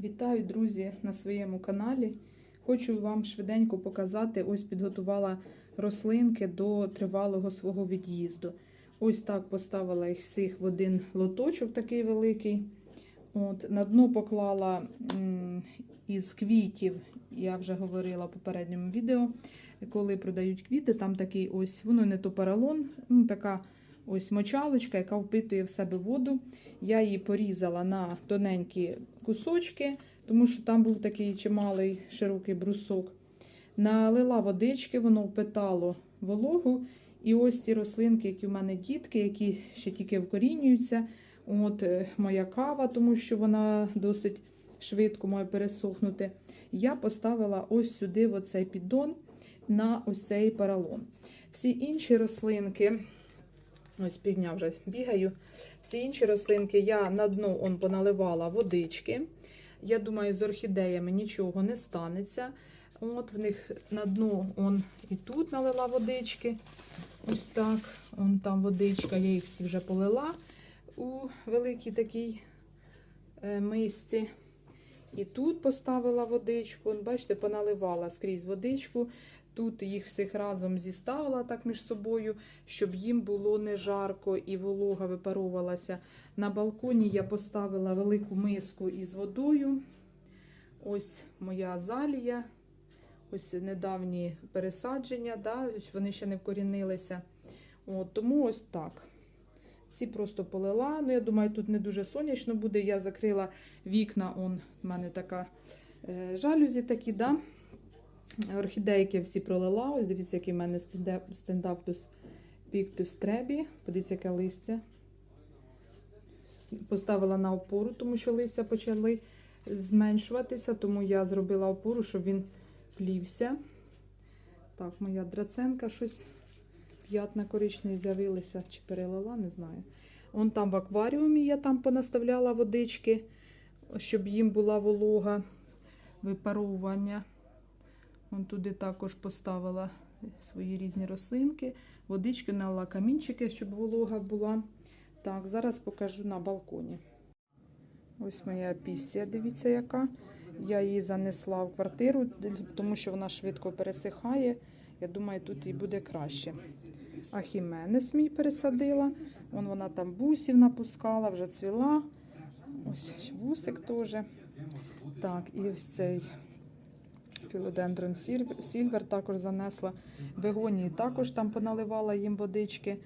Вітаю, друзі, на своєму каналі. Хочу вам швиденько показати, ось підготувала рослинки до тривалого свого від'їзду. Ось так поставила їх всіх в один лоточок такий великий. От, на дно поклала із квітів, я вже говорила в попередньому відео, коли продають квіти, там такий ось, воно не то поролон, ну така ось мочалочка, яка впитує в себе воду. Я її порізала на тоненькі кусочки, тому що там був такий чималий широкий брусок. Налила водички, воно впитало вологу. І ось ці рослинки, які в мене дітки, які ще тільки вкорінюються. От е, моя кава, тому що вона досить швидко має пересохнути. Я поставила ось сюди в оцей піддон на ось цей поролон. Всі інші рослинки, ось півдня вже бігаю. Всі інші рослинки я на дно он поналивала водички. Я думаю, з орхідеями нічого не станеться. От в них на дно он і тут налила водички. Ось так. Он там водичка, я їх всі вже полила у великій такій е, мисці. І тут поставила водичку. Бачите, поналивала скрізь водичку. Тут їх всіх разом зіставила так між собою, щоб їм було не жарко і волога випаровувалася. На балконі я поставила велику миску із водою. Ось моя азалія. Ось недавні пересадження, да, вони ще не вкорінилися. От, тому ось так. Ці просто полила. Ну, я думаю, тут не дуже сонячно буде. Я закрила вікна, он в мене така е, жалюзі такі, да. Орхідейки всі пролила. Ось дивіться, який в мене стендаптус піктус требі. Подивіться, яке листя. Поставила на опору, тому що листя почали зменшуватися, тому я зробила опору, щоб він плівся. Так, моя драценка щось п'ятна коричневі з'явилися, чи перелила, не знаю. Вон там в акваріумі я там понаставляла водички, щоб їм була волога, випаровування. Вон туди також поставила свої різні рослинки. Водички налила камінчики, щоб волога була. Так, зараз покажу на балконі. Ось моя пісія, дивіться, яка. Я її занесла в квартиру, тому що вона швидко пересихає. Я думаю, тут їй буде краще. А хіменес мій пересадила. Вон вона там бусів напускала, вже цвіла. Ось бусик теж. Так, і ось цей філодендрон Сільвер також занесла. Бегонії також там поналивала їм водички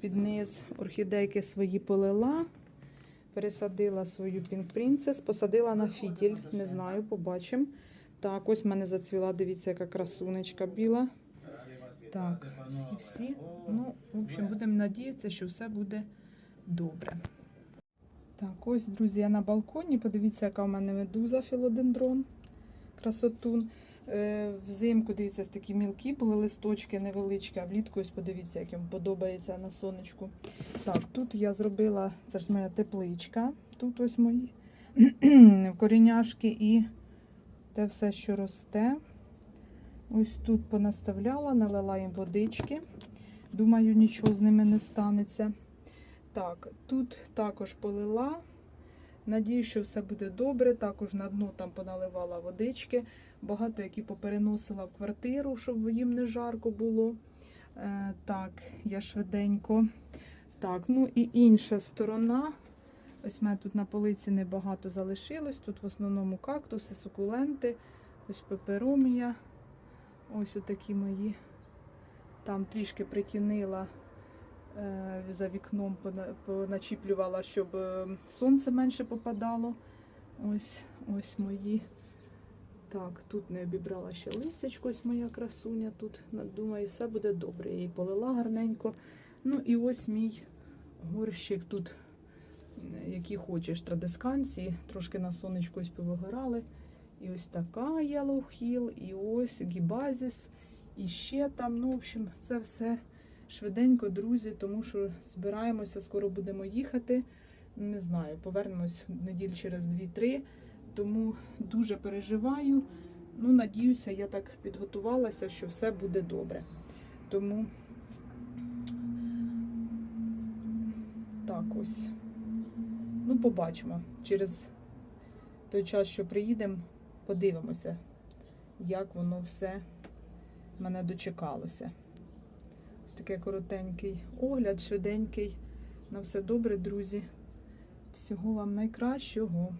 під низ. Орхідейки свої полила. Пересадила свою Pink Princess, посадила на фітіль, не знаю, побачимо. Так, ось в мене зацвіла, дивіться, яка красунечка біла. Так, всі всі. Ну, в общем, будемо надіятися, що все буде добре. Так, ось, друзі, я на балконі. Подивіться, яка в мене медуза філодендрон. Красотун. Е, взимку, дивіться, ось такі мілкі були листочки невеличкі, а влітку ось подивіться, як їм подобається на сонечку. Так, тут я зробила, це ж моя тепличка. Тут ось мої коріняшки і те все, що росте. Ось тут понаставляла, налила їм водички. Думаю, нічого з ними не станеться. Так, тут також полила. Надію, що все буде добре. Також на дно там поналивала водички. Багато які попереносила в квартиру, щоб їм не жарко було. Е, так, я швиденько. Так, ну і інша сторона. Ось в мене тут на полиці небагато залишилось. Тут в основному кактуси, сукуленти, ось пеперомія. Ось отакі мої. Там трішки притінила за вікном, поначіплювала, щоб е, сонце менше попадало. Ось, ось мої. Так, тут не обібрала ще листячко, ось моя красуня. Тут думаю, все буде добре. Я її полила гарненько. Ну і ось мій горщик тут, е, який хочеш, традисканції. Трошки на сонечку ось повигорали. І ось така Yellow Hill, і ось гібазіс, і ще там. Ну, в общем, це все швиденько, друзі, тому що збираємося, скоро будемо їхати. Не знаю, повернемось неділі через 2-3. Тому дуже переживаю. Ну, надіюся, я так підготувалася, що все буде добре. Тому так ось. Ну, побачимо. Через той час, що приїдемо, подивимося, як воно все мене дочекалося. Такий коротенький огляд, швиденький. На все добре, друзі. Всього вам найкращого.